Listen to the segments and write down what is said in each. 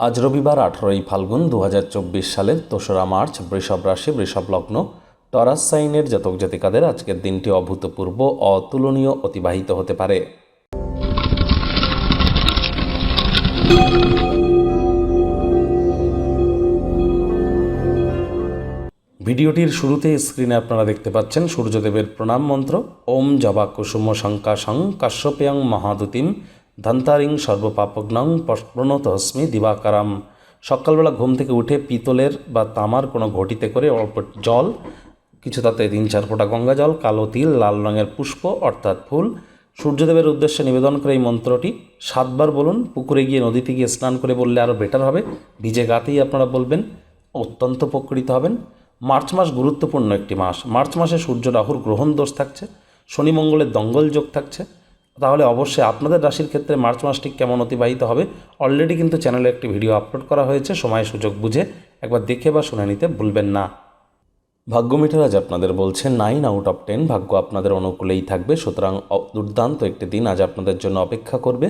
আজ রবিবার আঠারোই ফাল্গুন দু সালের দোসরা মার্চ, বৃষভ রাশি, বৃষভ লগ্ন। টরাস সাইনের জাতক জাতিকাদের আজকের দিনটি অভূতপূর্ব, অতুলনীয়, অতিবাহিত হতে পারে। ভিডিওটির শুরুতে স্ক্রিনে আপনারা দেখতে পাচ্ছেন সূর্যদেবের প্রণাম মন্ত্র। ওম জবা কুসুম শঙ্কাশং কাশ্যপেয়ং মহাদুতিম। ধন্তারিং সর্বপাপগ্নং প্রণতহস্মি দিবাকারাম। সকালবেলা ঘুম থেকে উঠে পিতলের বা তামার কোনো ঘটিতে করে অল্প জল, কিছু তাতে তিন চার ফোঁটা গঙ্গা জল, কালো তিল, লাল রঙের পুষ্প, অর্থাৎ ফুল। সূর্যদেবের উদ্দেশ্যে নিবেদন করে এই মন্ত্রটি। সাতবার বলুন, পুকুরে গিয়ে নদীতে গিয়ে স্নান করে বললে আরও বেটার হবে। ভিজে গাতেই আপনারা বলবেন, অত্যন্ত উপকৃত হবেন। মার্চ মাস গুরুত্বপূর্ণ একটি মাস। মার্চ মাসে সূর্য রাহুর গ্রহণ দোষ থাকছে। শনি মঙ্গলের দঙ্গল যোগ থাকছে। তাহলে অবশ্যই আপনাদের রাশির ক্ষেত্রে মার্চ মাসটি কেমন অতিবাহিত হবে? অলরেডি কিন্তু চ্যানেলে একটি ভিডিও আপলোড করা হয়েছে, সময় সুযোগ বুঝে একবার দেখে বা শুনে নিতে ভুলবেন না। ভাগ্য মিটার আজ আপনাদের বলছে নাইন আউট অফ টেন ভাগ্য আপনাদের অনুকূলেই থাকবে, সুতরাং দুর্দান্ত একটি দিন আজ আপনাদের জন্য অপেক্ষা করবে।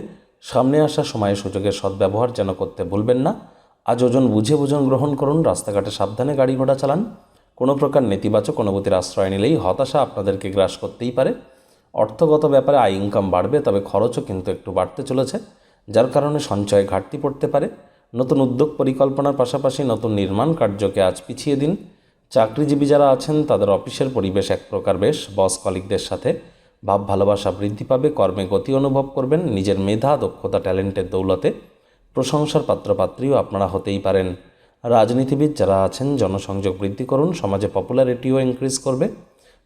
সামনে আসা সময় সুযোগের সদ্ব্যবহার যেন করতে ভুলবেন না। আজ ওজন বুঝে ওজন গ্রহণ করুন, রাস্তাঘাটে সাবধানে গাড়ি ঘোড়া চালান। কোনো প্রকার নেতিবাচক অনুভূতির আশ্রয় নিলেই হতাশা আপনাদেরকে গ্রাস করতেই পারে। অর্থগত ব্যাপারে আয় ইনকাম বাড়বে, তবে খরচও কিন্তু একটু বাড়তে চলেছে, যার কারণে সঞ্চয়ে ঘাটতি পড়তে পারে। নতুন উদ্যোগ পরিকল্পনার পাশাপাশি নতুন নির্মাণ কার্যকে আজ পিছিয়ে দিন। চাকরিজীবী যারা আছেন, তাদের অফিসের পরিবেশ এক প্রকার বেশ। বস কলিকদের সাথে ভাব ভালোবাসা বৃদ্ধি পাবে, কর্মে গতি অনুভব করবেন, নিজের মেধা, দক্ষতা, ট্যালেন্টের দৌলতে প্রশংসার পাত্রপাত্রীও আপনারা হতেই পারেন। রাজনীতিবিদ যারা আছেন, জনসংযোগ বৃদ্ধি করুন, সমাজে পপুলারিটিও ইনক্রিজ করবে।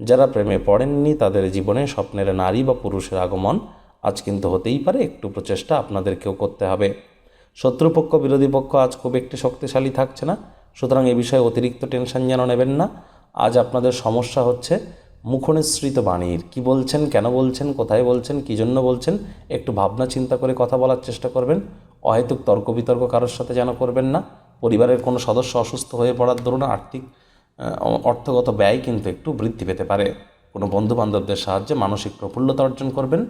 যারা প্রেমে পড়েননি, তাদের জীবনে স্বপ্নের নারী বা পুরুষের আগমন আজ কিন্তু হতেই পারে, একটু প্রচেষ্টা আপনাদেরকেও করতে হবে। শত্রুপক্ষ, বিরোধী পক্ষ আজ খুব একটি শক্তিশালী থাকছে না, সুতরাং এ বিষয়ে অতিরিক্ত টেনশন যেন নেবেন না। আজ আপনাদের সমস্যা হচ্ছে মুখনিসৃত বাণীর, কি বলছেন, কেন বলছেন, কোথায় বলছেন, কী জন্য বলছেন, একটু ভাবনা চিন্তা করে কথা বলার চেষ্টা করবেন। অহেতুক তর্ক বিতর্ক কারোর সাথে যেন করবেন না। পরিবারের কোনো সদস্য অসুস্থ হয়ে পড়ার দরুন আর্থিক অর্থগত ব্যয় কিন্তু একটু বৃদ্ধি পেতে পারে। কোনো বন্ধু বান্ধবদের সাহায্যে মানসিক প্রফুল্লতা অর্জন করবেন।